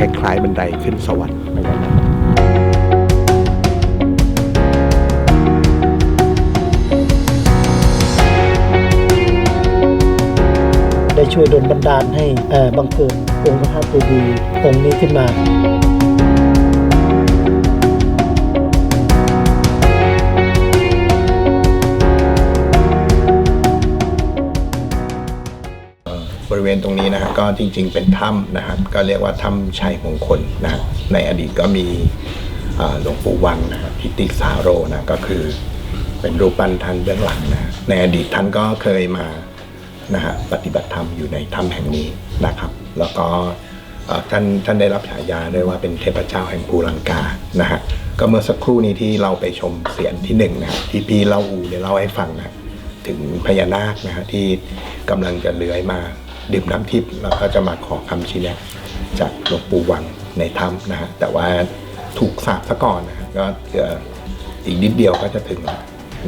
คล้ายๆ บันไดขึ้นสวรรค์เหมือนกันนะได้ช่วยดลบันดาลให้เออบังเกิดองค์พระธาตุเจดีย์องค์นี้ขึ้นมา เวณตรงนี้นะฮะก็จริง ๆ เป็นถ้ำนะครับก็เรียกว่าถ้ำชัยมงคลนะฮะในอดีตก็มีหลวงปู่วังนะครับทิติสาโรนะก็คือเป็นรูปปั้นท่านเบื้องหลังนะในอดีตท่านก็เคยมานะฮะปฏิบัติธรรมอยู่ในถ้ำแห่งนี้นะครับ แล้วก็ท่านท่านได้รับฉายาด้วยว่าเป็นเทพเจ้าแห่งภูลังกานะฮะก็เมื่อสักครู่นี้ที่เราไปชมเสียงที่หนึ่งนะฮะที่พี่เล่าอูเนี่ยเล่าให้ฟังนะถึงพญานาคนะฮะที่กำลังจะเลื้อยมา ดื่มน้ำทิพย์แล้วก็จะมาขอคำชี้แนะจากหลวงปู่วังในถ้ำนะฮะแต่ว่าถูกสาบซะก่อนนะก็เอีกนิดเดียวก็จะถึง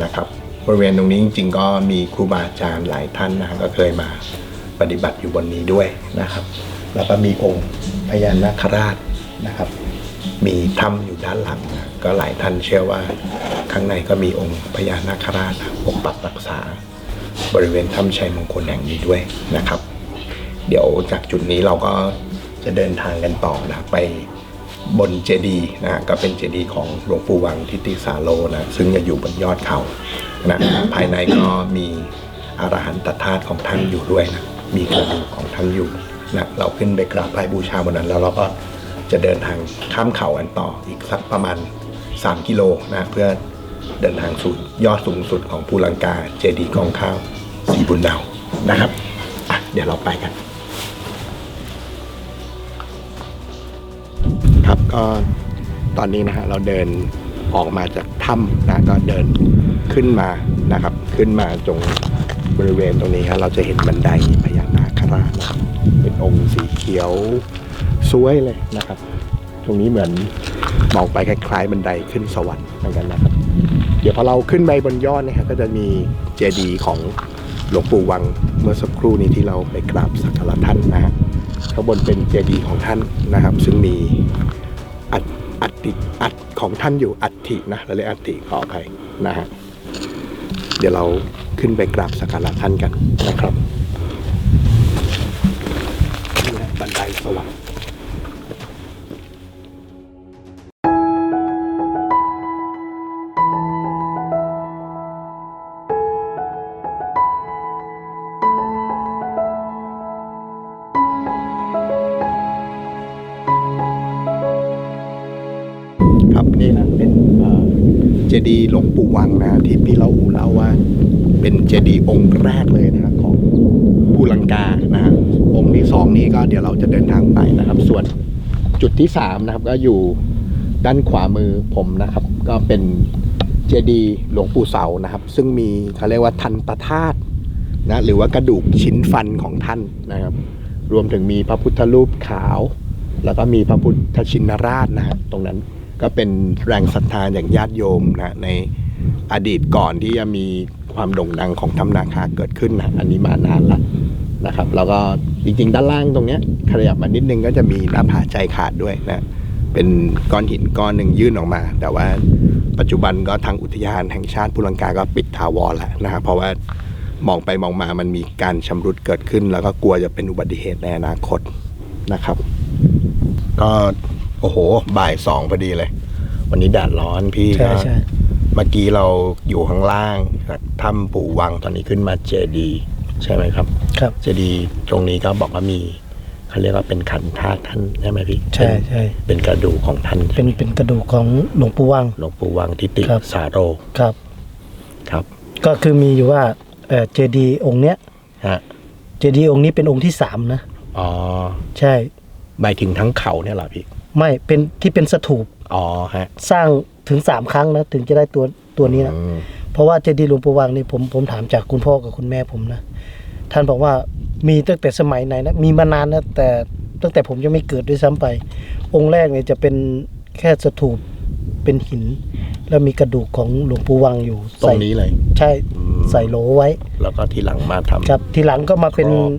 นะครับบริเวณตรงนี้จริง ๆ ก็มีครูบาอาจารย์หลายท่านนะก็เคยมาปฏิบัติอยู่บนนี้ด้วยนะครับ แล้วก็มีองค์พญานาคราชนะครับ มีถ้ำอยู่ด้านหลังนะก็หลายท่านเชื่อว่าข้างในก็มีองค์พญานาคราชปกปักรักษา บริเวณถ้ำชัยมงคลแห่งนี้ด้วยนะครับ เดี๋ยวจากจุดนี้เราก็จะเดินทางกันต่อนะไปบนเจดีนะก็เป็นเจดีของหลวงปู่วังทิติสาโลนะซึ่งจะอยู่บนยอดเขานะภายในก็มีอรหันตธาตุของท่านอยู่ด้วยนะมีกระดูกของท่านอยู่นะเราขึ้นไปกราบไหว้บูชาบนนั้น แล้วเราก็จะเดินทางข้ามเขากันต่ออีกสักประมาณ 3 กิโลนะเพื่อเดินทางสู่ยอดสูงสุดของภูลังกาเจดีกองข้าวสีบุญดาวนะครับเดี๋ยวเราไปกัน ก็ตอนนี้นะฮะเราเดินออกมาจากถ้ำนะก็เดินขึ้นมานะครับ ขึ้นมาตรงบริเวณตรงนี้ครับเราจะเห็นบันไดพญานาคราชนะครับเป็นองค์สีเขียวสวยเลยนะครับ ตรงนี้เหมือนมองไปคล้ายๆ บันไดขึ้นสวรรค์เหมือนกันนะครับ เดี๋ยวพอเราขึ้นไปบนยอดนะครับก็จะมีเจดีย์ของหลวงปู่วังเมื่อสักครู่นี้ที่เราไปกราบสักการะท่านนะฮะข้างบนเป็นเจดีย์ของท่านนะครับ ซึ่งมี อัฐิอัดของท่านอยู่อัฐินะเราเรียกอัฐิขอใครนะฮะเดี๋ยวเราขึ้นไปกราบสักการะท่านกันนะครับ เจดีย์หลวงปู่วังนะที่พี่เล่าอูเล่าว่า เป็นเจดีย์องค์แรกเลยนะครับของภูลังกานะฮะองค์ที่สองนี้ก็เดี๋ยวเราจะเดินทางไปนะครับ ส่วนจุดที่สามนะครับ ก็อยู่ด้านขวามือผมนะครับ ก็เป็นเจดีย์หลวงปู่เสานะครับ ซึ่งมีเขาเรียกว่าทันตธาตุนะหรือว่ากระดูกชิ้นฟันของท่านนะครับ รวมถึงมีพระพุทธรูปขาว แล้วก็มีพระพุทธชินราชนะฮะตรงนั้น ก็เป็นแรงศรัทธาอย่างญาติโยมนะในอดีตก่อนที่จะมีความโด่งดังของถ้ำนาคาเกิดขึ้นนะอันนี้มานานแล้วนะครับ แล้วก็จริงๆ ด้านล่างตรงเนี้ยขยับมานิดนึงก็จะมีหน้าผาใจขาดด้วยนะเป็นก้อนหินก้อนหนึ่งยื่นออกมา แต่ว่าปัจจุบันก็ทางอุทยานแห่งชาติภูลังกาก็ปิดทาวรแล้วนะฮะเพราะว่ามองไปมองมามันมีการชำรุดเกิดขึ้น แล้วก็กลัวจะเป็นอุบัติเหตุในอนาคตนะครับ ก็ โอ้โห บ่ายสองพอดีเลย วันนี้แดดร้อนพี่ใช่ก็ใช่เมื่อกี้เราอยู่ข้างล่างจากถ้ำปู่วังตอนนี้ขึ้นมาเจดีย์ใช่ไหมครับ ครับเจดีย์ตรงนี้ก็บอกว่ามีเขาเรียกว่าเป็นขันธาตุท่านใช่ไหมพี่ใช่ใช่เป็นเป็นกระดูกของท่านเป็นเป็นกระดูกของหลวงปู่วังหลวงปู่วังทิติครับสาโรครับ ครับ ก็คือมีอยู่ว่าเอ่อเจดีย์องค์เนี้ยฮะเจดีย์องค์นี้เป็นองค์ที่สามนะอ๋อใช่หมายถึงทั้งเขาเนี่ยเหรอพี่ ไม่เป็นที่เป็นสถูปอ๋อฮะสร้างถึงสามครั้งนะถึงจะได้ตัวตัวนี้นะอืมเพราะว่าเจดีย์หลวงปู่วังนี่ผมผมถามจากคุณพ่อกับคุณแม่ผมนะท่านบอกว่ามีตั้งแต่สมัยไหนนะมีมานานนะแต่ตั้งแต่ผมยังไม่เกิดด้วยซ้ำไป องค์แรกเนี่ยจะเป็นแค่สถูปเป็นหิน แล้วมีกระดูกของหลวงปู่วังอยู่ตรงนี้เลย ใช่อืมใส่โหลไว้ แล้วก็ทีหลังมาทำครับทีหลังก็มาเป็นครอบ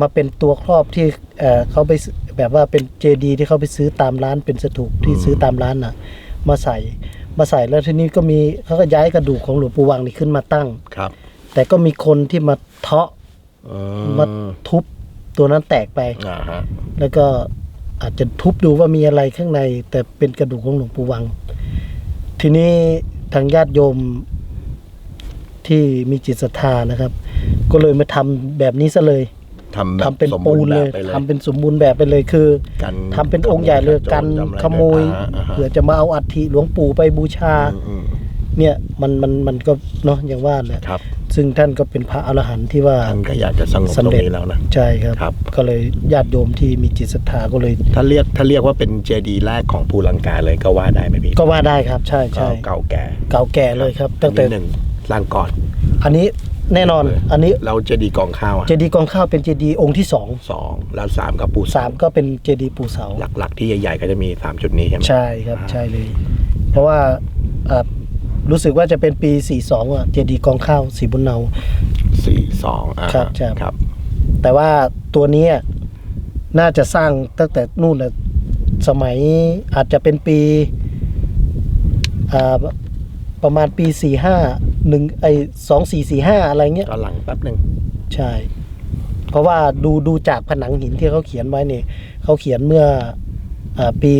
มาเป็นตัวครอบที่เอ่อเขาไป แบบว่าเป็นเจดีที่เขาไปซื้อตามร้านเป็นสถูปที่ซื้อตามร้านน่ะ มาใส่มาใส่แล้วทีนี้ก็มีเขาก็ย้ายกระดูกของหลวงปู่วังนี่ขึ้นมาตั้งครับ แต่ก็มีคนที่มาเทาะอืมาทุบตัวนั้นแตกไปอ่าฮะแล้วก็อาจจะทุบดูว่ามีอะไรข้างใน แต่เป็นกระดูกของหลวงปู่วัง ทีนี้ทางญาติโยมที่มีจิตศรัทธานะครับ ก็เลยมาทำแบบนี้ซะเลย ทำแบบทำเป็นสมปูบูรนณ์เลแบบยไปเลย ทำเป็นสมบูรณ์แบบไปเลยคือกันทำเป็นองค์ใหญ่เลยกันจำอะไรขโมยอ่าอ่าฮะเผื่อจะมาเอาอัฐิหลวงปู่ไปบูชา อืมอืมเนี่ยมันมันมันก็เนาะอย่างว่าแหละครับซึ่งท่านก็เป็นพระอรหันต์ที่ว่า ท่านก็อยากจะสงบตสำรงเร็จ นี้แล้วนะ ใช่ครับ ครับ ก็เลยญาติโยมที่มีจิตศรัทธาก็เลย ถ้าเรียกถ้าเรียกว่าเป็นเจดีย์แรกของภูลังกาเลยก็ว่าได้ไหมพี่ก็ว่าได้ครับ ใช่ก็ใช่เก่าแก่เก่าแก่เลยครับ ตั้งแต่นิดหนึ่งสร้างก่อน อันนี้ แน่นอนอันนี้เราเจดีย์กองข้าวอะเจดีย์กองข้าวเป็นเจดีย์องค์ที่สองสองแล้วสามกับปูสามก็เป็นเจดีย์ปู่เสาหลักๆ ที่ใหญ่ๆก็จะมีสามจุดนี้ใช่ไหมใช่ครับใช่เลย เพราะว่าอ่ารู้สึกว่าจะเป็นปี 42อะเจดีย์กองข้าวสีบุญเนา สี่สองอ่าครับใช่ครับ แต่ว่าตัวเนี้ยน่าจะสร้างตั้งแต่นู่นแหละสมัยอาจจะเป็นปีอ่า ประมาณปีสี่ห้าหนึ่งไอสองสี่สี่ห้าอะไรเงี้ยก็หลังแป๊บหนึ่งใช่ เพราะว่าดูดูจากผนังหินที่เขาเขียนไว้เนี่ยเขาเขียนเมื่ออาปี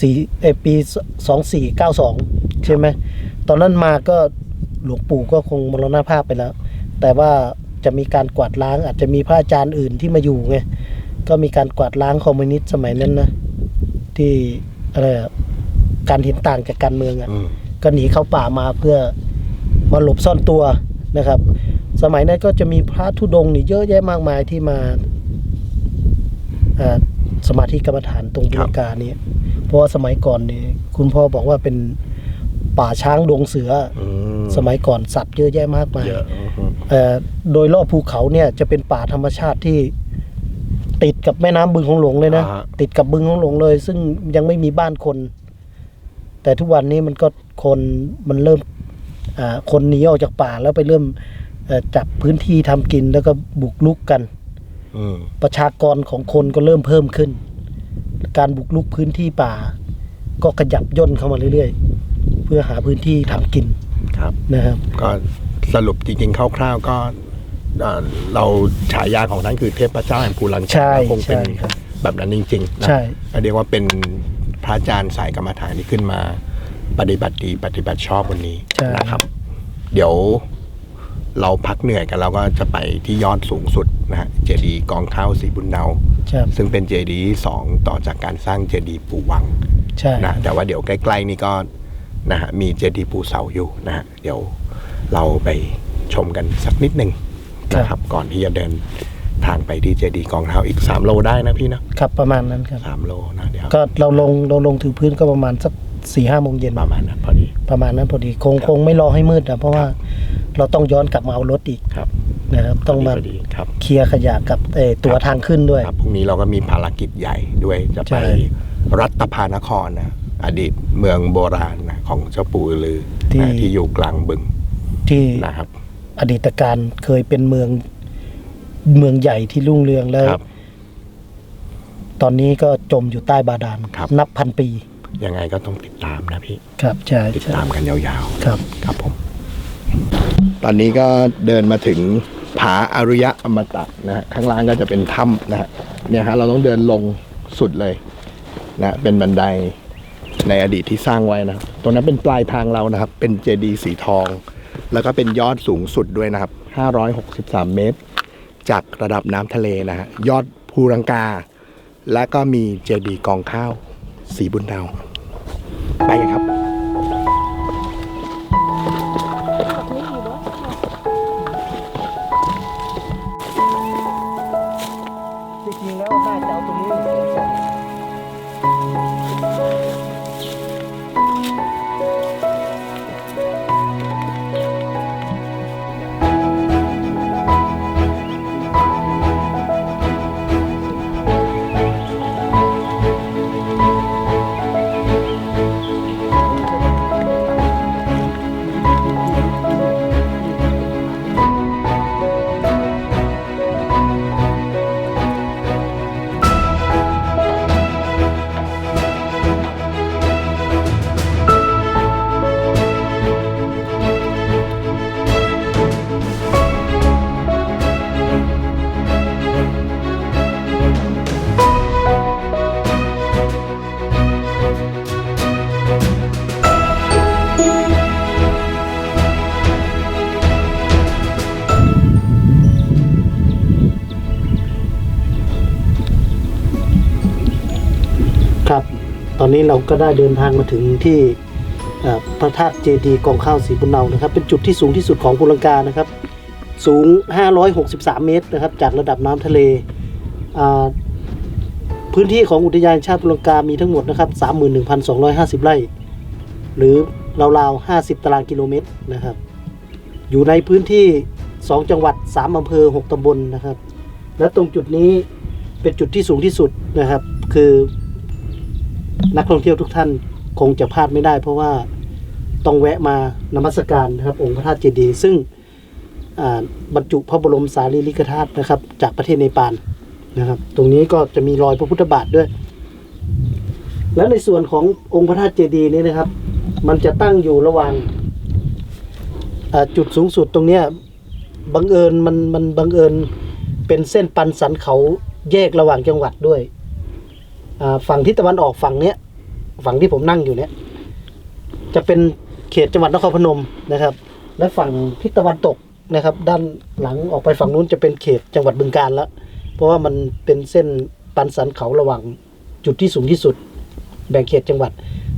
สี่เอยปีสองสี่เก้าสองใช่ไหมตอนนั้นมาก็หลวงปู่ก็คงมรณภาพไปแล้ว แต่ว่าจะมีการกวาดล้าง อาจจะมีพระอาจารย์อื่นที่มาอยู่ไงก็มีการกวาดล้างคอมมิวนิสต์สมัยนั้นนะที่อะไรอะการเห็นต่างจากการเมืองอะอืม ก็หนีเข้าป่ามาเพื่อมาหลบซ่อนตัวนะครับ สมัยนั้นก็จะมีพระธุดงค์นี่เยอะแยะมากมายที่มาอ่าสมาธิกรรมฐานตรงบุรกานี้เพราะว่าสมัยก่อนนี่คุณพ่อบอกว่าเป็นป่าช้างดงเสืออืมสมัยก่อนสัตว์เยอะแยะมากมายเยอะอืมเอ่อโดยรอบภูเขาเนี่ยจะเป็นป่าธรรมชาติที่ติดกับแม่น้ำบึงของหลวงเลยนะอ่าฮะติดกับบึงของหลวงเลย ซึ่งยังไม่มีบ้านคน แต่ทุกวันนี้มันก็คนมันเริ่มอ่าคนหนีออกจากป่าแล้วไปเริ่มเอ่อจับพื้นที่ทำกินแล้วก็บุกลุกกันอืมประชากรของคนก็เริ่มเพิ่มขึ้น การบุกลุกพื้นที่ป่า ก็ขยับย่นเข้ามาเรื่อยๆ เพื่อหาพื้นที่ทำกินครับนะครับ ก็สรุปจริงๆคร่าวๆก็เอ่อเราฉายาของท่านคือเทพเจ้าแห่งภูลังกาใช่คงเป็นใช่ครับแบบนั้นจริงๆนะใช่เรียกว่าเป็นพ ระอาจารย์สายกรรมฐานที่ขึ้นมา ปฏิบัติดีปฏิบัติชอบวันนี้ใช่ นะครับ เดี๋ยวเราพักเหนื่อยกันเราก็จะไปที่ยอดสูงสุดนะฮะเจดีย์กองข้าวสีบุญเนาครับซึ่งเป็นเจดีย์สองต่อจากการสร้างเจดีย์ปู่วัง ใช่ นะแต่ว่าเดี๋ยวใกล้ๆนี่ก็นะฮะมีเจดีย์ปูเสาอยู่นะฮะเดี๋ยวเราไปชมกันสักนิดหนึ่งนะครับก่อนที่จะเดิน ทางไปที่เจดีย์กองเท้าอีก 3 โลได้นะพี่นะครับประมาณนั้นครับ สามโลนะเดี๋ยวก็เราลงเราลงถึงพื้นก็ประมาณสักสี่ห้าโมงเย็นประมาณนั้นพอดี ประมาณนั้นพอดีคงคงไม่รอให้มืดนะเพราะว่าเราต้องย้อนกลับมาเอารถอีกครับ นะครับ ต้องมาพอดีครับ เคลียร์ขยะกับเอ่อตัวทางขึ้นด้วย ครับพรุ่งนี้เราก็มีภารกิจใหญ่ด้วยจะใช่ไปรัตภานครนะอดีตเมืองโบราณนะของเจ้าปู่อือลือนะที่อยู่กลางบึงที่นะครับ อดีตการเคยเป็นเมือง เมืองใหญ่ที่รุ่งเรืองแล้ว ครับ ตอนนี้ก็จมอยู่ใต้บาดาลครับ นับพันปียังไงก็ต้องติดตามนะพี่ ครับใช่ติดใช่ตามกันยาวๆครับครับผม ตอนนี้ก็เดินมาถึงผาอริยะอมตะนะฮะข้างล่างก็จะเป็นถ้ำนะฮะเนี่ยฮะเราต้องเดินลงสุดเลยนะเป็นบันไดในอดีตที่สร้างไว้นะครับตรงนั้นเป็นปลายทางเรานะครับ เป็นเจดีย์สีทอง แล้วก็เป็นยอดสูงสุดด้วยนะครับ 563 เมตร จากระดับน้ำทะเลนะฮะยอดภูรังกา และก็มีเจดีย์กองข้าวสีบุญดาวไปกันครับ อนนี้เราก็ได้เดินทางมาถึงที่พระธาตุเจดีย์กองข้าวสีบุญเนานะครับ เป็นจุดที่สูงที่สุดของภูลังกานะครับ สูง 563 เมตรนะครับ จากระดับน้ำทะเลพื้นที่ของอุทยานชาติภูลังกามีทั้งหมดนะครับ 31,250 ไร่ หรือราวๆ 50 ตารางกิโลเมตรนะครับ อยู่ในพื้นที่ 2 จังหวัด 3อำเภอ 6ตำบลนะครับ และตรงจุดนี้เป็นจุดที่สูงที่สุดนะครับ คือ นักท่องเที่ยวทุกท่านคงจะพลาดไม่ได้ เพราะว่าต้องแวะมานมัสการนะครับ องค์พระธาตุเจดีย์ซึ่งบรรจุพระบรมสารีริกธาตุนะครับ จากประเทศเนปาลนะครับ ตรงนี้ก็จะมีรอยพระพุทธบาทด้วย และในส่วนขององค์พระธาตุเจดีย์นี้นะครับ มันจะตั้งอยู่ระหว่างจุดสูงสุดตรงเนี้ยบังเอิญมันมันบังเอิญเป็นเส้นปันสันเขาแยกระหว่างจังหวัดด้วย ฝั่งทิศตะวันออกฝั่งเนี้ยฝั่งที่ผมนั่งอยู่เนี้ยจะเป็นเขตจังหวัดนครพนมนะครับ และฝั่งทิศตะวันตกนะครับ ด้านหลังออกไปฝั่งนู้นจะเป็นเขตจังหวัดบึงกาฬแล้วเพราะว่ามันเป็นเส้นปันสันเขาระหว่างจุดที่สูงที่สุด แบ่งเขตจังหวัด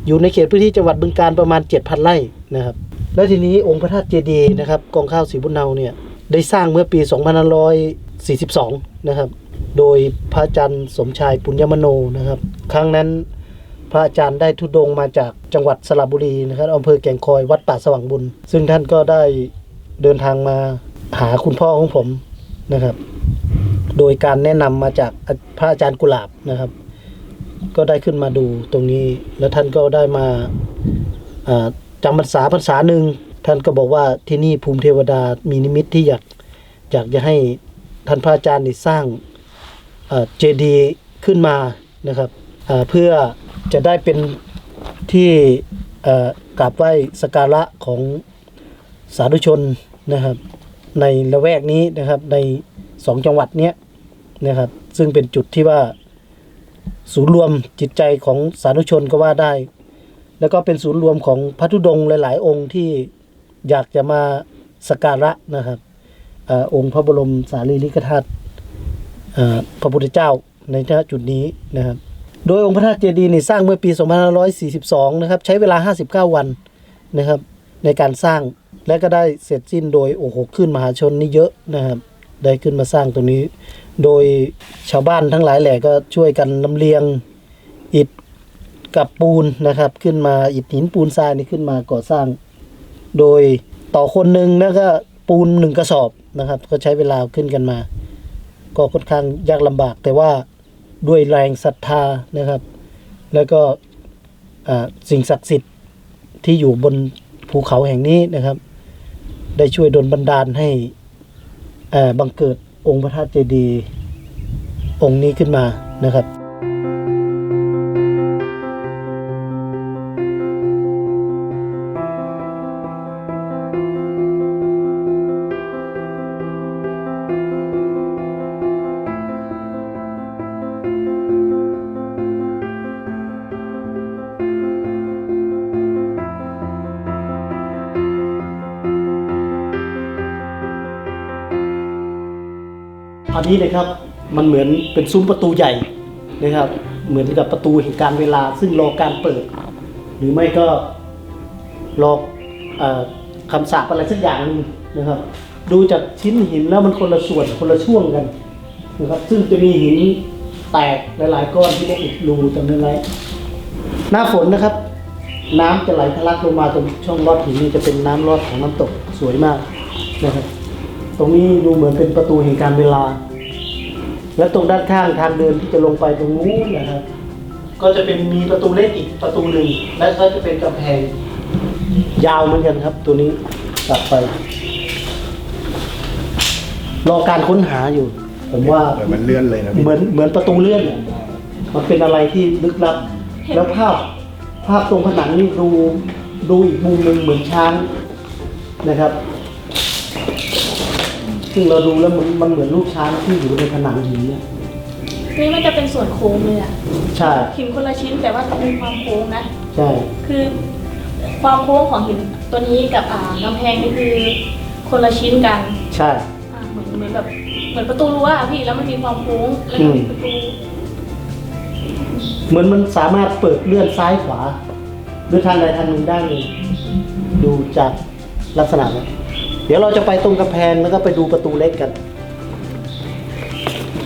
อยู่ในเขตพื้นที่จังหวัดบึงกาฬประมาณ 7,000ไร่นะครับ แล้วทีนี้องค์พระธาตุเจดีย์นะครับกองข้าวสีบุญเนาเนี่ยได้สร้างเมื่อปี 2542 นะครับ โดยพระอาจารย์สมชายปุญญมโนนะครับ ครั้งนั้นพระอาจารย์ได้ทุดงมาจากจังหวัดสระบุรีนะครับอำเภอแก่งคอยวัดป่าสว่างบุญ ซึ่งท่านก็ได้เดินทางมาหาคุณพ่อของผมนะครับ โดยการแนะนำมาจากพระอาจารย์กุหลาบนะครับ ก็ได้ขึ้นมาดูตรงนี้ แล้วท่านก็ได้มาอ่าจำพรรษาพรรษาหนึ่งท่านก็บอกว่าที่นี่ภูมิเทวดามีนิมิตที่อยากอยากจะให้ท่านพระอาจารย์นี่สร้าง เจดีย์ขึ้นมานะครับเพื่อจะได้เป็นที่กราบไหว้สการะของสาธุชนนะครับ ในละแวกนี้นะครับในสองจังหวัดเนี้ยนะครับ ซึ่งเป็นจุดที่ว่าศูนย์รวมจิตใจของสาธุชนก็ว่าได้ แล้วก็เป็นศูนย์รวมของพระธุดงค์หลาย ๆ องค์ที่อยากจะมาสการะนะครับอองค์พระบรมสารีริกธาตุ พระพุทธเจ้าในณจุดนี้นะครับ โดยองค์พระธาตุเจดีย์นี่สร้างเมื่อปี 2542 นะครับ ใช้เวลา 59 วันนะครับ ในการสร้างและก็ได้เสร็จสิ้นโดยโอ้โหขึ้นมหาชนนี่เยอะนะครับ ได้ขึ้นมาสร้างตรงนี้ โดยชาวบ้านทั้งหลายแหล่ก็ช่วยกันลำเลียงอิฐกับปูนนะครับ ขึ้นมาอิฐหินปูนทรายนี่ขึ้นมาก่อสร้าง โดยต่อคนหนึ่งแล้วก็ปูนหนึ่งกระสอบนะครับ ก็ใช้เวลาขึ้นกันมา ก็ค่อนข้างยากลำบาก แต่ว่าด้วยแรงศรัทธานะครับ แล้วก็สิ่งศักดิ์สิทธิ์ที่อยู่บนภูเขาแห่งนี้นะครับ ได้ช่วยดลบันดาลให้บังเกิดองค์พระธาตุเจดีย์องค์นี้ขึ้นมานะครับ อันนี้เลยครับมันเหมือนเป็นซุ้มประตูใหญ่นะครับ เหมือนกับประตูแห่งการเวลา ซึ่งรอการเปิด หรือไม่ก็รออคำสาปอะไรสักอย่างหนึงนะครับ ดูจากชิ้นหินแล้วมันคนละส่วนคนละช่วงกันนะครับซึ่งจะมีหินแตกหลาย ๆ ก้อนที่ได้อุดรูจำนวนไรหน้าฝนนะครับ น้ำจะไหลทะลักลงมาตรงช่องลอดหินนี่จะเป็นน้ำลอดของน้ำตกสวยมากนะครับ ตรงนี้ดูเหมือนเป็นประตูแห่งการเวลา และตรงด้านข้างทางเดินที่จะลงไปตรงนู้นนะครับ ก็จะเป็นมีประตูเล็กอีกประตูหนึ่งและก็จะเป็นกำแพงยาวเหมือนกันครับ ตัวนี้กลับไป รอการค้นหาอยู่ ผมว่าเหมือนมันเลื่อนเลยนะพี่เหมือนเหมือนประตูเลื่อนอะมันเป็นอะไรที่ลึกลับ แล้วภาพภาพตรงผนังนี่ดูดูอีกมุมหนึ่งเหมือนช้างนะครับ ซึ่งเราดูแล้วมันมันเหมือนรูปช้างที่อยู่ในผนังหินเนี่ยนี่มันจะเป็นส่วนโค้งเลยอะใช่ หินคนละชิ้นแต่ว่ามีความโค้งนะ ใช่ คือความโค้งของหินตัวนี้กับอ่ากำแพงนี่คือคนละชิ้นกันใช่ อ่าเหมือนเหมือนแบบเหมือนประตูรั้วอะพี่แล้วมันมีความโค้งแล้วก็มีประตูเหมือนมันสามารถเปิดเลื่อนซ้ายขวาหรือทางใดทางหนึ่งได้เลยดูจากลักษณะแล้วเดี๋ยวเราจะไปตรงกำแพงแล้วก็ไปดูประตูเล็กกัน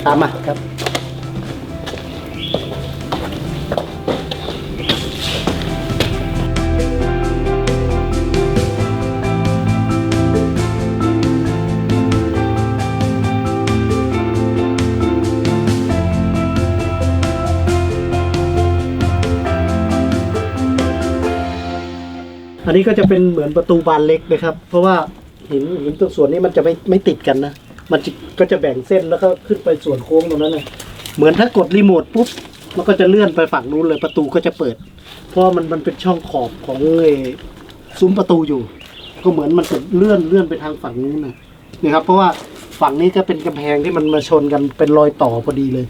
ตามมาครับ อันนี้ก็จะเป็นเหมือนประตูบานเล็กนะครับ เพราะว่า หินหินตรงส่วนนี้มันจะไม่ไม่ติดกันนะ มันจะก็จะแบ่งเส้นแล้วก็ขึ้นไปส่วนโค้งตรงนั้นเลยเหมือนถ้ากดรีโมทปุ๊บมันก็จะเลื่อนไปฝั่งนู้นเลยประตูก็จะเปิด เพราะว่ามันมันเป็นช่องขอบของไอ้ซุ้มประตูอยู่ ก็เหมือนมันจะเลื่อนเลื่อนไปทางฝั่งนู้นนะนะครับ เพราะว่าฝั่งนี้ก็เป็นกำแพงที่มันมาชนกันเป็นรอยต่อพอดีเลย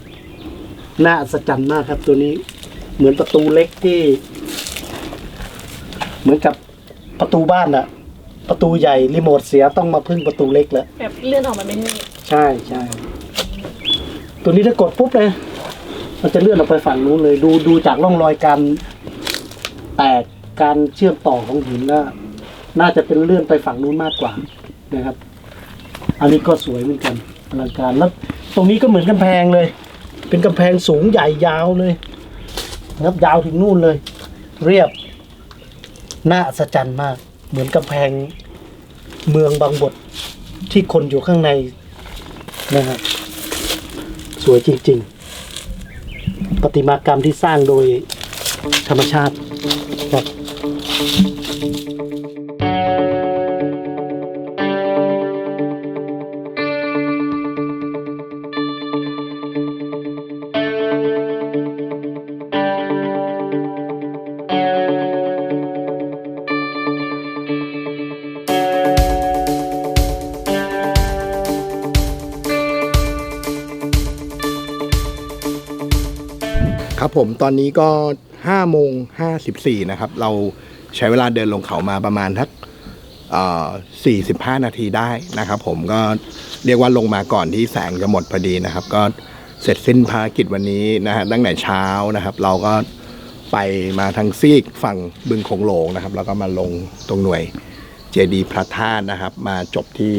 น่าอัศจรรย์มากครับ ตัวนี้เหมือนประตูเล็กที่ เหมือนกับประตูบ้านอะ ประตูใหญ่รีโมทเสียต้องมาพึ่งประตูเล็กแล้ว แบบเลื่อนออกมาเป็นใช่ใช่ตัวนี้ถ้ากดปุ๊บเลยมันจะเลื่อนออกไปฝั่งนู้นเลย ดูดูจากร่องรอยการแตกการเชื่อมต่อของหินแล้วน่าจะเป็นเลื่อนไปฝั่งนู้นมากกว่านะครับ อันนี้ก็สวยเหมือนกันอลังการแล้วตรงนี้ก็เหมือนกำแพงเลย เป็นกำแพงสูงใหญ่ยาวเลยนะครับยาวถึงนู่นเลย เรียบน่าอัศจรรย์มาก เหมือนกำแพงเมืองบางบทที่คนอยู่ข้างในนะครับสวยจริง ๆ ประติมากรรมที่สร้างโดยธรรมชาติ ผมตอนนี้ก็5โมง54 นะครับ เราใช้เวลาเดินลงเขามาประมาณทักเอ่อ45 นาทีได้นะครับ ผมก็เรียกว่าลงมาก่อนที่แสงจะหมดพอดีนะครับ ก็เสร็จสิ้นภารกิจวันนี้นะฮะตั้งแต่เช้านะครับ เราก็ไปมาทางซีกฝั่งบึงโขงโหลงนะครับ แล้วก็มาลงตรงหน่วยเจดีพระธาตุนะครับ มาจบที่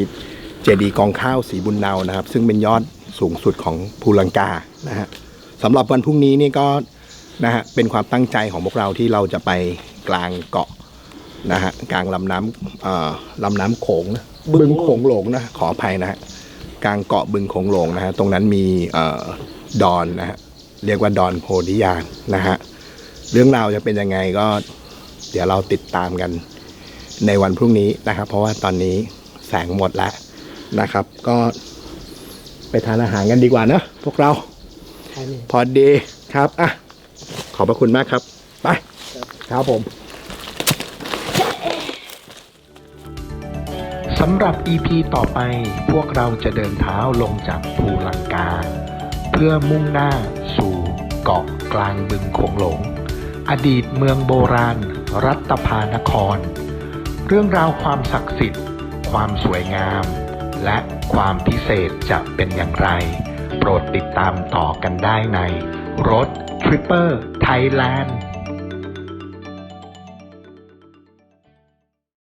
เจดีกองข้าวสีบุญเนานะครับ ซึ่งเป็นยอดสูงสุดของภูลังกานะฮะ สำหรับวันพรุ่งนี้นี่ก็นะฮะเป็นความตั้งใจของพวกเราที่เราจะไปกลางเกาะนะฮะกลางลำน้ำเอ่อลำน้ำโขงนะบึงโขงหลงนะขออภัยนะฮะกลางเกาะบึงโขงหลงนะฮะตรงนั้นมีเอ่อดอนนะฮะเรียกว่าดอนโพธิญาณนะฮะเรื่องราวจะเป็นยังไงก็ เดี๋ยวเราติดตามกันในวันพรุ่งนี้นะครับ เพราะว่าตอนนี้แสงหมดแล้วนะครับ ก็ไปทานอาหารกันดีกว่านะพวกเรา พอดีครับอะขอบพระคุณมากครับ ไปครับผมสำหรับ EP ต่อไปพวกเราจะเดินเท้าลงจากภูลังกา เพื่อมุ่งหน้าสู่เกาะกลางบึงโขงหลง อดีตเมืองโบราณ รัตภานคร เรื่องราวความศักดิ์สิทธิ์ ความสวยงาม และความพิเศษจะเป็นอย่างไรโปรดติดตามต่อกันได้ในรถทริปเปอร์ไทยแลนด์